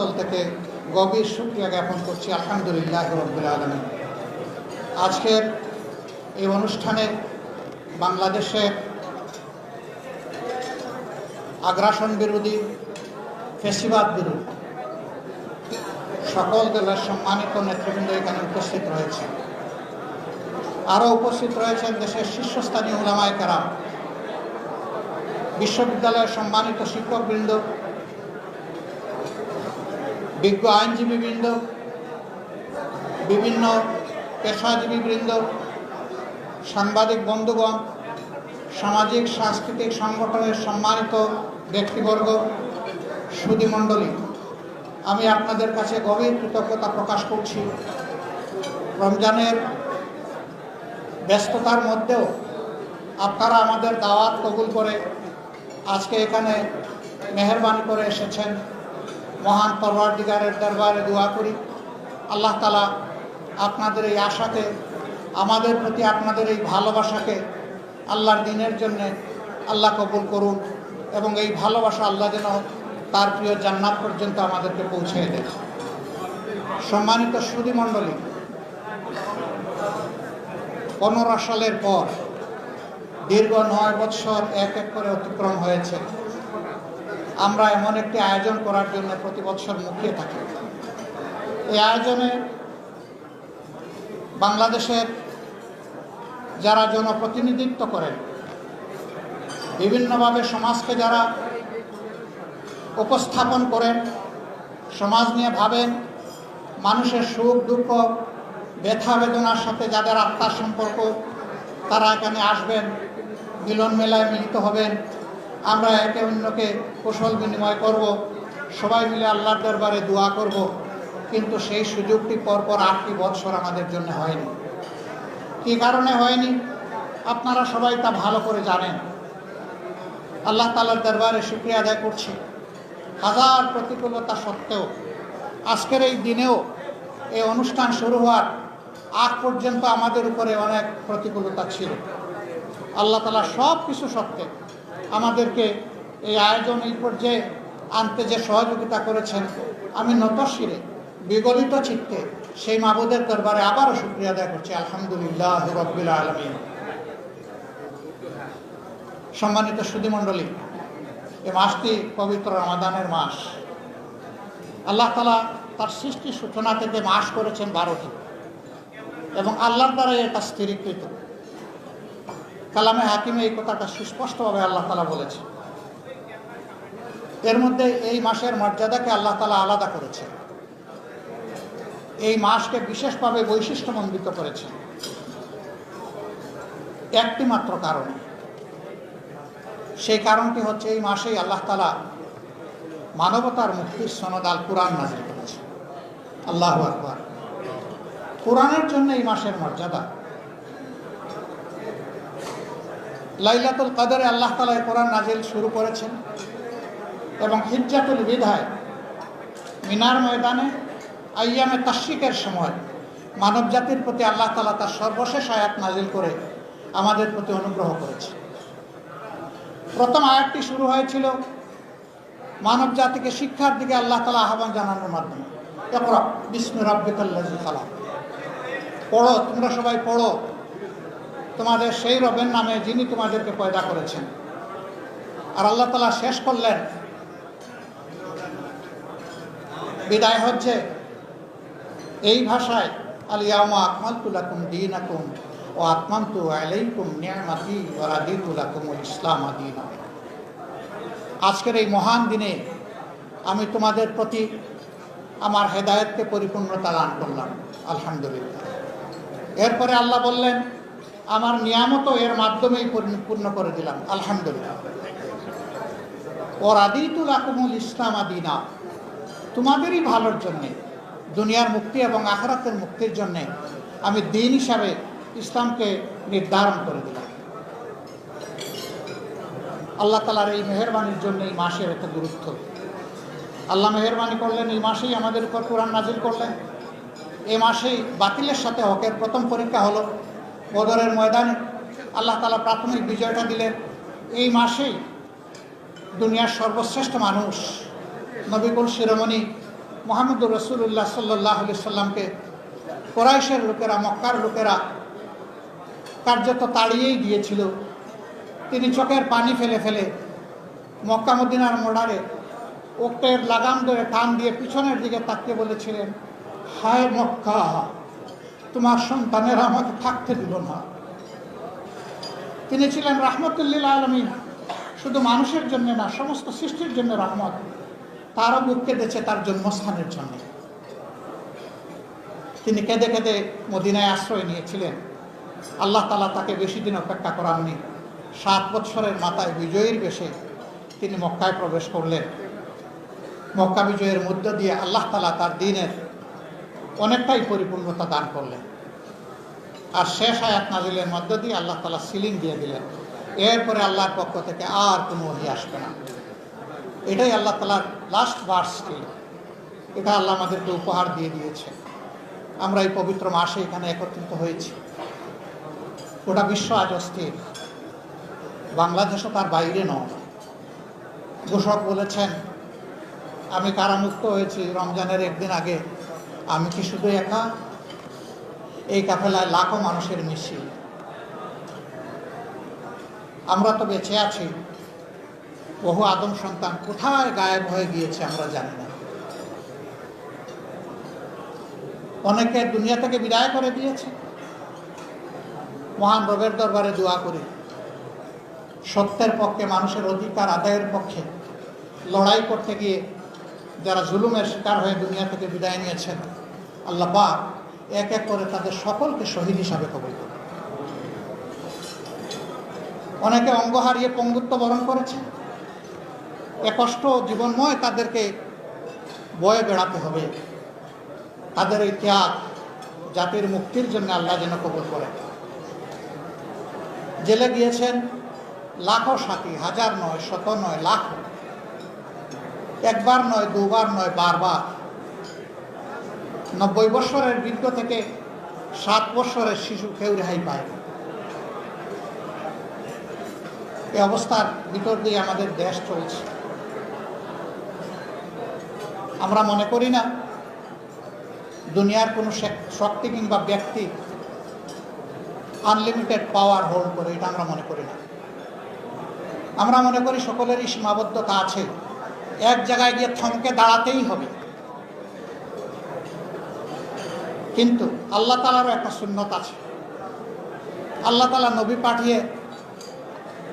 তল থেকে গভীর শুক্রিয়া জ্ঞাপন করছি। আলহামদুলিল্লাহ রব্বুল আলমী আজকের এই অনুষ্ঠানে বাংলাদেশের আগ্রাসন বিরোধী, ফেসিবাদ বিরোধী সকল দলের সম্মানিত নেতৃবৃন্দ এখানে উপস্থিত রয়েছে। আরও উপস্থিত রয়েছেন দেশের শীর্ষস্থানীয় ওলামায় কারাম, বিশ্ববিদ্যালয়ের সম্মানিত শিক্ষকবৃন্দ বিজ্ঞ আইনজীবীবৃন্দ বিভিন্ন পেশাজীবীবৃন্দ সাংবাদিক বন্ধুগণ, সামাজিক, সাংস্কৃতিক সংগঠনের সম্মানিত ব্যক্তিবর্গ সুদীমণ্ডলী আমি আপনাদের কাছে গভীর কৃতজ্ঞতা প্রকাশ করছি। রমজানের ব্যস্ততার মধ্যেও আপনারা আমাদের দাওয়াত কবুল করে আজকে এখানে মেহরবানি করে এসেছেন। মহান পরওয়ারদিগারের দরবারে দোয়া করি। আল্লাহ তালা আপনাদের এই আশাকে, আমাদের প্রতি আপনাদের এই ভালোবাসাকে আল্লাহর দিনের জন্যে আল্লাহ কবুল করুন এবং এই ভালোবাসা আল্লাহ যেন তার প্রিয় জান্নাত পর্যন্ত আমাদেরকে পৌঁছে দেয় সম্মানিত সুদীমণ্ডলী পনেরো সালের পর দীর্ঘ নয় বৎসর এক এক করে অতিক্রম হয়েছে। আমরা এমন একটি আয়োজন করার জন্য প্রতি বছর মুখিয়ে থাকি। এই আয়োজনে বাংলাদেশের যারা জনপ্রতিনিধিত্ব করেন, বিভিন্নভাবে সমাজকে যারা উপস্থাপন করেন, সমাজ নিয়ে ভাবেন, মানুষের সুখ, দুঃখ, ব্যথা, বেদনার সাথে যাদের আত্মার সম্পর্ক, তারা এখানে আসবেন মিলন মেলায় মিলিত হবেন। আমরা একে অন্যকে কৌশল বিনিময় করব, সবাই মিলে আল্লাহর দরবারে দোয়া করব, কিন্তু সেই সুযোগটি পরপর আটটি বৎসর আমাদের জন্য হয়নি। কী কারণে হয়নি? আপনারা সবাই তা ভালো করে জানেন। আল্লাহ তালার দরবারে শুক্রিয়া আদায় করছি। হাজার প্রতিকূলতা সত্ত্বেও আজকের এই দিনেও এই অনুষ্ঠান শুরু হওয়ার আগ পর্যন্ত আমাদের উপরে অনেক প্রতিকূলতা ছিল। আল্লাহ তালা সব কিছু সত্ত্বে আমাদেরকে এই আয়োজন এই পর্যায়ে আনতে যে সহযোগিতা করেছেন আমি নতশিরে, বিগলিত চিত্তে সেই মাবুদের দরবারে আবারও শুক্রিয়া আদায় করছি। আলহামদুলিল্লাহ রব্বিল আলমী সম্মানিত সুদীমণ্ডলী এ মাসটি পবিত্র রমাদানের মাস। আল্লাহ তালা তার সৃষ্টির সূচনা থেকে মাস করেছেন বারোটি। এবং আল্লাহর দ্বারা এটা স্থিরীকৃত। কালামে হাকিমে এই কথাটা সুস্পষ্টভাবে আল্লাহ তালা বলেছে। এর মধ্যে এই মাসের মর্যাদাকে আল্লাহ তালা আলাদা করেছে। এই মাসকে বিশেষভাবে বৈশিষ্ট্যমণ্ডিত করেছে। একটি মাত্র কারণ। সেই কারণটি হচ্ছে এই মাসেই আল্লাহ তালা মানবতার মুক্তির সনদ আল কোরআন নাজির করেছে। আল্লাহ আকবর। কোরআনের জন্য এই মাসের মর্যাদা লাইলাতুল কাদারে আল্লাহ তালা কোরআন নাজিল শুরু করেছেন এবং হিজ্জাতুল বিধায় মিনার ময়দানে আইয়ামে তাশ্রিকের সময় মানব জাতির প্রতি আল্লাহ তালা তার সর্বশেষ আয়াত নাজিল করে আমাদের প্রতি অনুগ্রহ করেছে প্রথম আয়াতটি শুরু হয়েছিল মানব জাতিকে শিক্ষার দিকে আল্লাহ তালা আহ্বান জানানোর মাধ্যমে। বিষ্ণু রব্বিকাল্লাজি পড়ো, তোমরা সবাই পড়ো। তোমাদের সেই রবের নামে যিনি তোমাদেরকে পয়দা করেছেন। আর আল্লাহ তালা শেষ করলেন। বিদায় হচ্ছে। এই ভাষায় আলিয়ামা আকমালতুলাকুম দিন আকুম ও আত্মান্তু আলাইকুম নিয়ামাতি ও রাদিতুলাকুম ইসলাম আদিন আজকের এই মহান দিনে আমি তোমাদের প্রতি আমার হেদায়তকে পরিপূর্ণতা দান করলাম। আলহামদুলিল্লাহ। এরপরে আল্লাহ বললেন আমার নিয়ামত এর মাধ্যমেই পূর্ণ করে দিলাম, আলহামদুলিল্লাহ। ও রাদিতুল আকুমুল ইসলাম আদিনা। তোমাদেরই ভালোর জন্যে, দুনিয়ার মুক্তি এবং আখরাতের মুক্তির জন্যে আমি দিন হিসাবে ইসলামকে নির্ধারণ করে দিলাম। আল্লাহ তালার এই মেহরবানির জন্য এই মাসের এত গুরুত্ব। আল্লাহ মেহরবানি করলেন, এই মাসেই আমাদের উপর কোরআন নাজিল করলেন। এ মাসেই বাতিলের সাথে হকের প্রথম পরীক্ষা হলো। বদরের ময়দানে। আল্লাহ তালা প্রাথমিক বিজয়টা দিলেন। এই মাসেই দুনিয়ার সর্বশ্রেষ্ঠ মানুষ নবিকুল শিরোমণি মোহাম্মদুর রসুল্লাহ সাল্লাহ সাল্লামকে কোরাইশের লোকেরা, মক্কার লোকেরা কার্যত তাড়িয়েই দিয়েছিল। তিনি চোখের পানি ফেলে ফেলে মক্কামুদ্দিনার মোড়ারে ওকের লাগাম ধরে টান দিয়ে পিছনের দিকে তাকিয়ে বলেছিলেন, হায় মক্কা! তোমার সন্তানেরা আমাকে থাকতে দিল না। তিনি ছিলেন রাহমতুল্লিল আলমী শুধু মানুষের জন্য না, সমস্ত সৃষ্টির জন্য রহমত। তারও বুক কেঁদেছে তার জন্মস্থানের জন্য। তিনি কেঁদে কেঁদে মদিনায় আশ্রয় নিয়েছিলেন। আল্লাহ তালা তাকে বেশি দিন অপেক্ষা করাননি। সাত বৎসরের মাথায় বিজয়ীর বেশে তিনি মক্কায় প্রবেশ করলেন। মক্কা বিজয়ের মধ্য দিয়ে আল্লাহ তালা তার দিনের অনেকটাই পরিপূর্ণতা দান করলেন। আর শেষ আয়াত নাজিলের মধ্য দিয়ে আল্লাহ তালা সিলিং দিয়ে দিলেন। এরপরে আল্লাহর পক্ষ থেকে আর কোনো ওহি আসবে না। এটাই আল্লাহ তালার লাস্ট ছিল এটা আল্লাহ আমাদেরকে উপহার দিয়ে দিয়েছে। আমরা এই পবিত্র মাসে এখানে একত্রিত হয়েছি। গোটা বিশ্ব আজ অস্থির। বাংলাদেশও তার বাইরে নয়। ঘোষক বলেছেন, আমি কারামুক্ত হয়েছি রমজানের একদিন আগে। আমি কি শুধু একা? এই কাফেলায় লাখো মানুষের মিছিল। আমরা তো বেঁচে আছি। বহু আদম সন্তান কোথায় গায়েব হয়ে গিয়েছে আমরা জানি না। অনেকে দুনিয়া থেকে বিদায় করে দিয়েছে। মহান রবের দরবারে দোয়া করি। সত্যের পক্ষে, মানুষের অধিকার আদায়ের পক্ষে লড়াই করতে গিয়ে যারা জুলুমের শিকার হয়ে দুনিয়া থেকে বিদায় নিয়েছেন আল্লাহ পাক এক এক করে তাদের সকলকে শহীদ হিসাবে কবল করুন। অনেকে অঙ্গ হারিয়ে পঙ্গুত্ব বরণ করেছে। এ কষ্ট জীবনময় তাদেরকে বয়ে বেড়াতে হবে। তাদের এই ত্যাগ জাতির মুক্তির জন্য আল্লাহ যেন কবুল করে জেলে গিয়েছেন লাখো সাথী, হাজার নয়, শত নয়, লাখ। একবার নয়, দুবার নয়, বারবার। নব্বই বৎসরের বৃদ্ধ থেকে সাত বৎসরের শিশু কেউ রেহাই পায়। এই অবস্থার ভিতর দিয়ে আমাদের দেশ চলছে। আমরা মনে করি না, দুনিয়ার কোনো শক্তি কিংবা ব্যক্তি আনলিমিটেড পাওয়ার হোল্ড করে, এটা আমরা মনে করি না। আমরা মনে করি সকলেরই সীমাবদ্ধতা আছে। এক জায়গায় গিয়ে থমকে দাঁড়াতেই হবে। কিন্তু আল্লাহ তালারও একটা শূন্যতা আছে। আল্লাহ তালা নবী পাঠিয়ে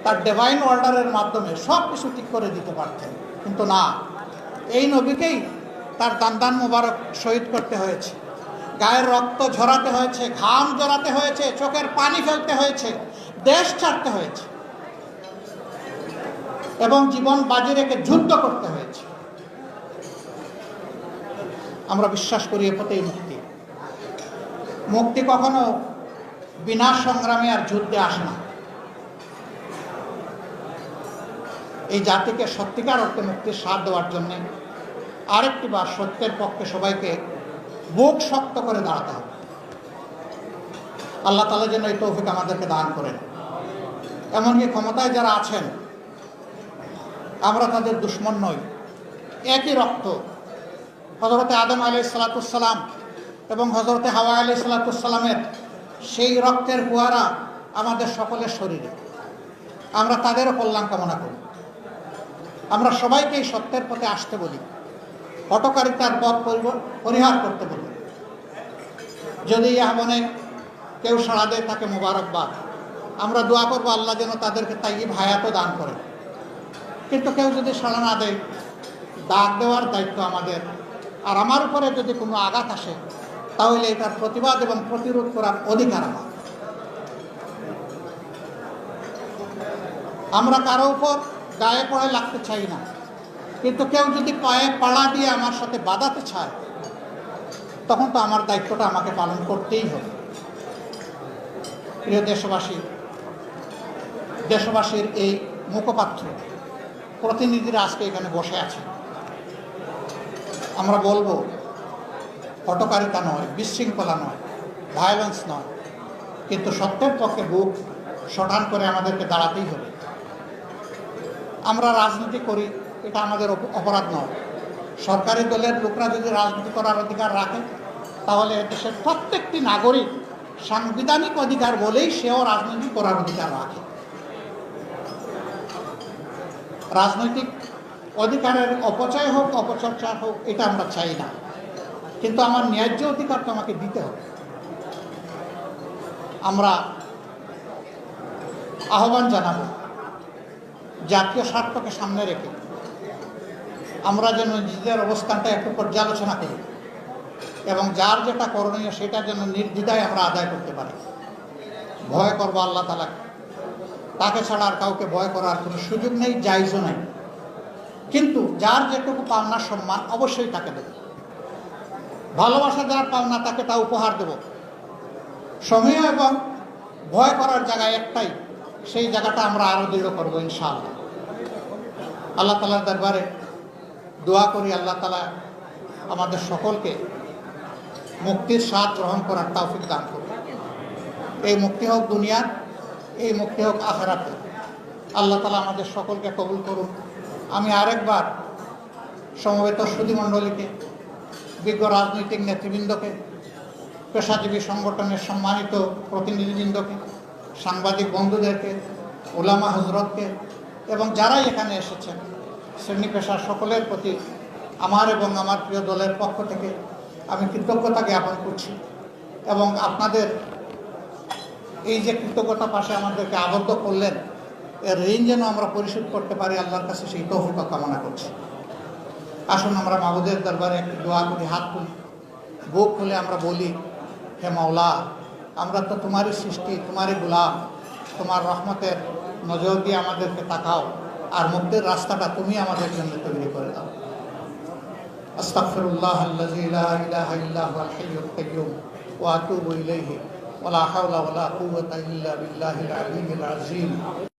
তার ডিভাইন অর্ডারের মাধ্যমে সব কিছু ঠিক করে দিতে পারতেন। কিন্তু না, এই নবীকেই তার দান্দান মোবারক শহীদ করতে হয়েছে। গায়ের রক্ত ঝরাতে হয়েছে, ঘাম জড়াতে হয়েছে, চোখের পানি ফেলতে হয়েছে, দেশ ছাড়তে হয়েছে। এবং জীবন বাজি রেখে যুদ্ধ করতে হয়েছে। আমরা বিশ্বাস করি এ পথেই মুক্তি মুক্তি কখনো বিনা সংগ্রামে আর যুদ্ধে আসে না। এই জাতিকে সত্যিকার অর্থে মুক্তির স্বাদ দেওয়ার জন্য আরেকটি বার সত্যের পক্ষে সবাইকে বুক শক্ত করে দাঁড়াতে হবে। আল্লাহ তালা যেন এই তৌফিক আমাদেরকে দান করেন। এমনকি ক্ষমতায় যারা আছেন, আমরা তাদের দুশ্মন নই। একই রক্ত। হজরতে আদম আলি সালাতুসাল্লাম এবং হজরতে হাওয়া আলি সালাতুসাল্লামের সেই রক্তের ফুয়ারা আমাদের সকলের শরীরে। আমরা তাদেরও কল্যাণ কামনা করি। আমরা সবাইকে এই সত্যের পথে আসতে বলি হটকারিতার পথ পরিহার করতে বলি। যদি মনে কেউ সাড়া দেয়, তাকে মোবারকবাদ। আমরা দোয়া করব আল্লাহ যেন তাদেরকে তাই ভায়াতও দান করে। কিন্তু কেউ যদি সাড়া না দেয় দাগ দেওয়ার দায়িত্ব আমাদের। আর আমার উপরে যদি কোনো আঘাত আসে তাহলে এটার প্রতিবাদ এবং প্রতিরোধ করার অধিকার আমার। আমরা কারও উপর গায়ে পড়ে লাগতে চাই না। কিন্তু কেউ যদি পায়ে পাড়া দিয়ে আমার সাথে বাঁধাতে চায়, তখন তো আমার দায়িত্বটা আমাকে পালন করতেই হবে। প্রিয় দেশবাসী, দেশবাসীর এই মুখপাত্র, প্রতিনিধিরা আজকে এখানে বসে আছে। আমরা বলব হটকারিতা নয়, বিশৃঙ্খলা নয় ভায়োলেন্স নয়। কিন্তু সত্যের পক্ষে বুক সটান করে আমাদেরকে দাঁড়াতেই হবে। আমরা রাজনীতি করি, এটা আমাদের অপ- অপরাধ নয়। সরকারি দলের লোকরা যদি রাজনীতি করার অধিকার রাখে, তাহলে দেশের প্রত্যেকটি নাগরিক সাংবিধানিক অধিকার বলেই সেও রাজনীতি করার অধিকার রাখে। রাজনৈতিক অধিকারের অপচয় হোক অপচর্চা হোক, এটা আমরা চাই না। কিন্তু আমার ন্যায্য অধিকার তো আমাকে দিতে হবে। আমরা আহ্বান জানাব, জাতীয় স্বার্থকে সামনে রেখে আমরা যেন নিজেদের অবস্থানটা একটু পর্যালোচনা করি এবং যার যেটা করণীয় সেটা যেন নির্দ্বিধায় আমরা আদায় করতে পারি। ভয় করব আল্লাহ তালাকে তাকে ছাড়া আর কাউকে ভয় করার কোনো সুযোগ নেই, জায়জও নেই। কিন্তু যার যেটুকু পাওনার সম্মান অবশ্যই তাকে দেব। ভালোবাসা যার পাওনা তাকে তা উপহার দেব। সময় এবং ভয় করার জায়গায় একটাই, সেই জায়গাটা আমরা আরও দৃঢ় করব ইনশাআল্লাহ। আল্লাহ তালার দরবারে দোয়া করি, আল্লাহ তালা আমাদের সকলকে মুক্তির স্বাদ গ্রহণ করার তৌফিক দান করুন। এই মুক্তি হোক দুনিয়ার, এই মুক্তি হোক আখেরাতে আল্লাহ তালা আমাদের সকলকে কবুল করুন। আমি আরেকবার সমবেত সুধীমণ্ডলীকে বিজ্ঞ রাজনৈতিক নেতৃবৃন্দকে, পেশাজীবী সংগঠনের সম্মানিত প্রতিনিধিবৃন্দকে, সাংবাদিক বন্ধুদেরকে ওলামা হজরতকে এবং যারাই এখানে এসেছেন, শ্রেণি পেশার সকলের প্রতি আমার এবং আমার প্রিয় দলের পক্ষ থেকে আমি কৃতজ্ঞতা জ্ঞাপন করছি এবং আপনাদের এই যে কৃতজ্ঞতা পাশে আমাদেরকে আবদ্ধ করলেন, এর ঋণ যেন আমরা পরিশোধ করতে পারি, আল্লাহর কাছে সেই তৌফিক কামনা করছি। আসুন আমরা মাহুদের দরবারে একটি দোয়া করি, হাত তুলি, বুক খুলে আমরা বলি, হে মাওলা, আমরা তো তোমারই সৃষ্টি, তোমারই গোলাম, তোমার রহমতের নজর দিয়ে আমাদেরকে তাকাও, আর মুক্তির রাস্তাটা তুমি আমাদের জন্য তৈরি করে দাও। লা ইলাহা ইল্লা হুয়াল হাইয়ুল কাইয়্যুম, ওয়া আতুবু ইলাইহি ওয়া লা হাওলা ওয়া লা কুওয়াতা ইল্লা বিল্লাহিল আলিয়্যিল আযীম।